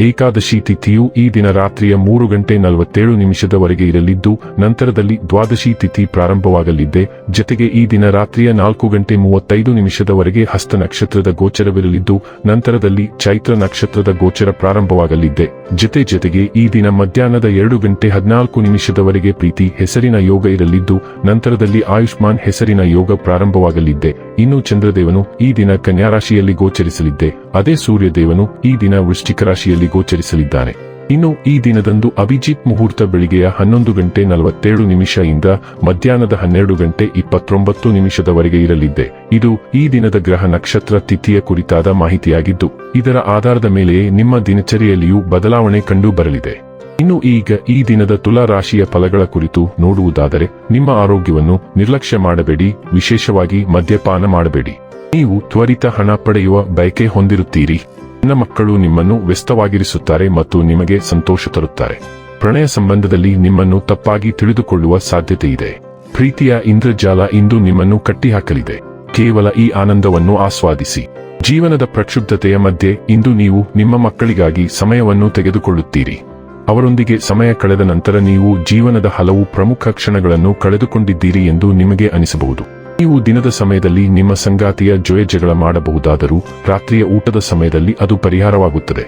ಏಕಾದಶಿ ತಿಥಿಯು ಈ ದಿನ ರಾತ್ರಿಯ ಮೂರು ಗಂಟೆ ನಲವತ್ತೇಳು ನಿಮಿಷದವರೆಗೆ ಇರಲಿದ್ದು, ನಂತರದಲ್ಲಿ ದ್ವಾದಶಿ ತಿಥಿ ಪ್ರಾರಂಭವಾಗಲಿದೆ ಜತೆಗೆ ಈ ದಿನ ರಾತ್ರಿಯ ನಾಲ್ಕು ಗಂಟೆ ಮೂವತ್ತೈದು ನಿಮಿಷದವರೆಗೆ ಹಸ್ತ ನಕ್ಷತ್ರದ ಗೋಚರವಿರಲಿದ್ದು, ನಂತರದಲ್ಲಿ ಚೈತ್ರ ನಕ್ಷತ್ರದ ಗೋಚರ ಪ್ರಾರಂಭವಾಗಲಿದೆ ಜತೆ ಜತೆಗೆ ಈ ದಿನ ಮಧ್ಯಾಹ್ನದ ಎರಡು ಗಂಟೆ ಹದಿನಾಲ್ಕು ನಿಮಿಷದವರೆಗೆ ಪ್ರೀತಿ, ಹೆಸರಿನ ಯೋಗ ಇರಲಿದ್ದು, ನಂತರದಲ್ಲಿ ಆಯುಷ್ಮಾನ್ ಹೆಸರಿನ ಯೋಗ ಪ್ರಾರಂಭವಾಗಲಿದ್ದೆ. ಇನ್ನು ಚಂದ್ರದೇವನು ಈ ದಿನ ಕನ್ಯಾ ರಾಶಿಯಲ್ಲಿ ಗೋಚರಿಸಲಿದ್ದೆ. ಅದೇ ಸೂರ್ಯದೇವನು ಈ ದಿನ ವೃಶ್ಚಿಕ ರಾಶಿಯಲ್ಲಿ ಗೋಚರಿಸಲಿದ್ದಾನೆ. ಇನ್ನು ಈ ದಿನದಂದು ಅಭಿಜಿತ್ ಮುಹೂರ್ತ ಬೆಳಿಗ್ಗೆಯ ಹನ್ನೊಂದು ಗಂಟೆ ನಲವತ್ತೇಳು ನಿಮಿಷ ಇಂದ ಮಧ್ಯಾಹ್ನದ ಹನ್ನೆರಡು ಗಂಟೆ ಇಪ್ಪತ್ತೊಂಬತ್ತು ನಿಮಿಷದವರೆಗೆ ಇರಲಿದ್ದೆ. ಇದು ಈ ದಿನದ ಗ್ರಹ ನಕ್ಷತ್ರ ತಿಥಿಯ ಕುರಿತಾದ ಮಾಹಿತಿಯಾಗಿದ್ದು, ಇದರ ಆಧಾರದ ಮೇಲೆಯೇ ನಿಮ್ಮ ದಿನಚರಿಯಲ್ಲಿಯೂ ಬದಲಾವಣೆ ಕಂಡು ಬರಲಿದೆ. ಇನ್ನು ಈಗ ಈ ದಿನದ ತುಲಾ ರಾಶಿಯ ಫಲಗಳ ಕುರಿತು ನೋಡುವುದಾದರೆ, ನಿಮ್ಮ ಆರೋಗ್ಯವನ್ನು ನಿರ್ಲಕ್ಷ್ಯ ಮಾಡಬೇಡಿ, ವಿಶೇಷವಾಗಿ ಮದ್ಯಪಾನ ಮಾಡಬೇಡಿ. ನೀವು ತ್ವರಿತ ಹಣ ಪಡೆಯುವ ಬಯಕೆ ಹೊಂದಿರುತ್ತೀರಿ. ನನ್ನ ಮಕ್ಕಳು ನಿಮ್ಮನ್ನು ವ್ಯಸ್ತವಾಗಿರಿಸುತ್ತಾರೆ ಮತ್ತು ನಿಮಗೆ ಸಂತೋಷ ತರುತ್ತಾರೆ. ಪ್ರಣಯ ಸಂಬಂಧದಲ್ಲಿ ನಿಮ್ಮನ್ನು ತಪ್ಪಾಗಿ ತಿಳಿದುಕೊಳ್ಳುವ ಸಾಧ್ಯತೆ ಇದೆ. ಪ್ರೀತಿಯ ಇಂದ್ರಜಾಲ ಇಂದು ನಿಮ್ಮನ್ನು ಕಟ್ಟಿಹಾಕಲಿದೆ. ಕೇವಲ ಈ ಆನಂದವನ್ನು ಆಸ್ವಾದಿಸಿ. ಜೀವನದ ಪ್ರಕ್ಷುಬ್ಧತೆಯ ಮಧ್ಯೆ ಇಂದು ನೀವು ನಿಮ್ಮ ಮಕ್ಕಳಿಗಾಗಿ ಸಮಯವನ್ನು ತೆಗೆದುಕೊಳ್ಳುತ್ತೀರಿ. ಅವರೊಂದಿಗೆ ಸಮಯ ಕಳೆದ ನಂತರ ನೀವು ಜೀವನದ ಹಲವು ಪ್ರಮುಖ ಕ್ಷಣಗಳನ್ನು ಕಳೆದುಕೊಂಡಿದ್ದೀರಿ ಎಂದು ನಿಮಗೆ ಅನಿಸಬಹುದು. ನೀವು ದಿನದ ಸಮಯದಲ್ಲಿ ನಿಮ್ಮ ಸಂಗಾತಿಯ ಜೊಯ ಜಗಳ ಮಾಡಬಹುದಾದರೂ ರಾತ್ರಿಯ ಊಟದ ಸಮಯದಲ್ಲಿ ಅದು ಪರಿಹಾರವಾಗುತ್ತದೆ.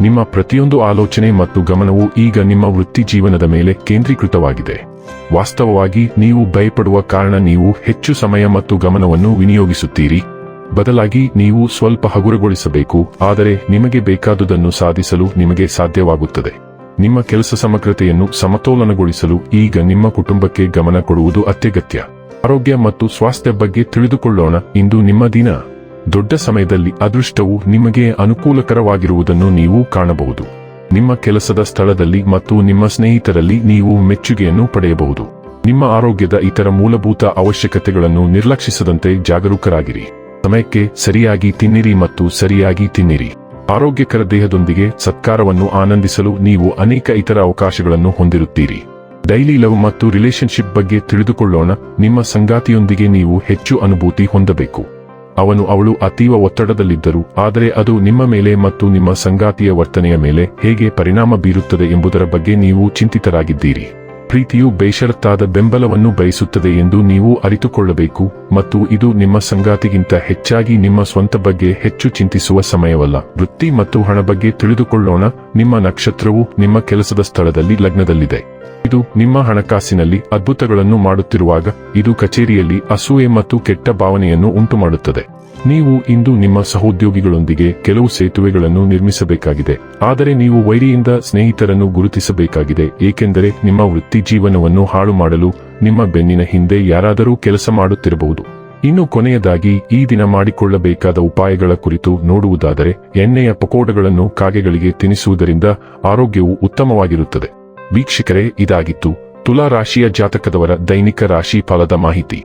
ನಿಮ್ಮ ಪ್ರತಿಯೊಂದು ಆಲೋಚನೆ ಮತ್ತು ಗಮನವು ಈಗ ನಿಮ್ಮ ವೃತ್ತಿ ಜೀವನದ ಮೇಲೆ ಕೇಂದ್ರೀಕೃತವಾಗಿದೆ. ವಾಸ್ತವವಾಗಿ ನೀವು ಭಯಪಡುವ ಕಾರಣ ನೀವು ಹೆಚ್ಚು ಸಮಯ ಮತ್ತು ಗಮನವನ್ನು ವಿನಿಯೋಗಿಸುತ್ತೀರಿ. ಬದಲಾಗಿ ನೀವು ಸ್ವಲ್ಪ ಹಗುರಗೊಳಿಸಬೇಕು, ಆದರೆ ನಿಮಗೆ ಬೇಕಾದುದನ್ನು ಸಾಧಿಸಲು ನಿಮಗೆ ಸಾಧ್ಯವಾಗುತ್ತದೆ. ನಿಮ್ಮ ಕೆಲಸ ಸಮಗ್ರತೆಯನ್ನು ಸಮತೋಲನಗೊಳಿಸಲು ಈಗ ನಿಮ್ಮ ಕುಟುಂಬಕ್ಕೆ ಗಮನ ಕೊಡುವುದು ಅತ್ಯಗತ್ಯ. ಆರೋಗ್ಯ ಮತ್ತು ಸ್ವಾಸ್ಥ್ಯ ಬಗ್ಗೆ ತಿಳಿದುಕೊಳ್ಳೋಣ. ಇಂದು ನಿಮ್ಮ ದಿನ. ದೊಡ್ಡ ಸಮಯದಲ್ಲಿ ಅದೃಷ್ಟವು ನಿಮಗೆ ಅನುಕೂಲಕರವಾಗಿರುವುದನ್ನು ನೀವು ಕಾಣಬಹುದು. ನಿಮ್ಮ ಕೆಲಸದ ಸ್ಥಳದಲ್ಲಿ ಮತ್ತು ನಿಮ್ಮ ಸ್ನೇಹಿತರಲ್ಲಿ ನೀವು ಮೆಚ್ಚುಗೆಯನ್ನು ಪಡೆಯಬಹುದು. ನಿಮ್ಮ ಆರೋಗ್ಯದ ಇತರ ಮೂಲಭೂತ ಅವಶ್ಯಕತೆಗಳನ್ನು ನಿರ್ಲಕ್ಷಿಸದಂತೆ ಜಾಗರೂಕರಾಗಿರಿ. ಸಮಯಕ್ಕೆ ಸರಿಯಾಗಿ ತಿನ್ನಿರಿ ಮತ್ತು ಸರಿಯಾಗಿ ತಿನ್ನಿರಿ. ಆರೋಗ್ಯಕರ ದೇಹದೊಂದಿಗೆ ಸತ್ಕಾರವನ್ನು ಆನಂದಿಸಲು ನೀವು ಅನೇಕ ಇತರ ಅವಕಾಶಗಳನ್ನು ಹೊಂದಿರುತ್ತೀರಿ. ಡೈಲಿ ಲವ್ ಮತ್ತು ರಿಲೇಶನ್ಶಿಪ್ ಬಗ್ಗೆ ತಿಳಿದುಕೊಳ್ಳೋಣ. ನಿಮ್ಮ ಸಂಗಾತಿಯೊಂದಿಗೆ ನೀವು ಹೆಚ್ಚು ಅನುಭೂತಿ ಹೊಂದಬೇಕು. ಅವನು ಅವಳು ಅತೀವ ಒತ್ತಡದಲ್ಲಿದ್ದರು, ಆದರೆ ಅದು ನಿಮ್ಮ ಮೇಲೆ ಮತ್ತು ನಿಮ್ಮ ಸಂಗಾತಿಯ ವರ್ತನೆಯ ಮೇಲೆ ಹೇಗೆ ಪರಿಣಾಮ ಬೀರುತ್ತದೆ ಎಂಬುದರ ಬಗ್ಗೆ ನೀವು ಚಿಂತಿತರಾಗಿದ್ದೀರಿ. ಪ್ರೀತಿಯು ಬೇಷರತ್ತಾದ ಬೆಂಬಲವನ್ನು ಬಯಸುತ್ತದೆ ಎಂದು ನೀವು ಅರಿತುಕೊಳ್ಳಬೇಕು ಮತ್ತು ಇದು ನಿಮ್ಮ ಸಂಗಾತಿಗಿಂತ ಹೆಚ್ಚಾಗಿ ನಿಮ್ಮ ಸ್ವಂತ ಬಗ್ಗೆ ಹೆಚ್ಚು ಚಿಂತಿಸುವ ಸಮಯವಲ್ಲ. ವೃತ್ತಿ ಮತ್ತು ಹಣ ಬಗ್ಗೆ ತಿಳಿದುಕೊಳ್ಳೋಣ. ನಿಮ್ಮ ನಕ್ಷತ್ರವು ನಿಮ್ಮ ಕೆಲಸದ ಸ್ಥಳದಲ್ಲಿ ಲಗ್ನದಲ್ಲಿದೆ. ಇದು ನಿಮ್ಮ ಹಣಕಾಸಿನಲ್ಲಿ ಅದ್ಭುತಗಳನ್ನು ಮಾಡುತ್ತಿರುವಾಗ, ಇದು ಕಚೇರಿಯಲ್ಲಿ ಅಸೂಯೆ ಮತ್ತು ಕೆಟ್ಟ ಭಾವನೆಯನ್ನು ಉಂಟುಮಾಡುತ್ತದೆ. ನೀವು ಇಂದು ನಿಮ್ಮ ಸಹೋದ್ಯೋಗಿಗಳೊಂದಿಗೆ ಕೆಲವು ಸೇತುವೆಗಳನ್ನು ನಿರ್ಮಿಸಬೇಕಾಗಿದೆ. ಆದರೆ ನೀವು ವೈರಿಯಿಂದ ಸ್ನೇಹಿತರನ್ನು ಗುರುತಿಸಬೇಕಾಗಿದೆ, ಏಕೆಂದರೆ ನಿಮ್ಮ ವೃತ್ತಿ ಜೀವನವನ್ನು ಹಾಳು ಮಾಡಲು ನಿಮ್ಮ ಬೆನ್ನಿನ ಹಿಂದೆ ಯಾರಾದರೂ ಕೆಲಸ ಮಾಡುತ್ತಿರಬಹುದು. ಇನ್ನು ಕೊನೆಯದಾಗಿ, ಈ ದಿನ ಮಾಡಿಕೊಳ್ಳಬೇಕಾದ ಉಪಾಯಗಳ ಕುರಿತು ನೋಡುವುದಾದರೆ, ಎಣ್ಣೆಯ ಪಕೋಡಗಳನ್ನು ಕಾಗೆಗಳಿಗೆ ತಿನ್ನಿಸುವುದರಿಂದ ಆರೋಗ್ಯವು ಉತ್ತಮವಾಗಿರುತ್ತದೆ. ವೀಕ್ಷಕರೇ, ಇದಾಗಿತ್ತು ತುಲಾ ರಾಶಿಯ ಜಾತಕದವರ ದೈನಿಕ ರಾಶಿ ಫಲದ ಮಾಹಿತಿ.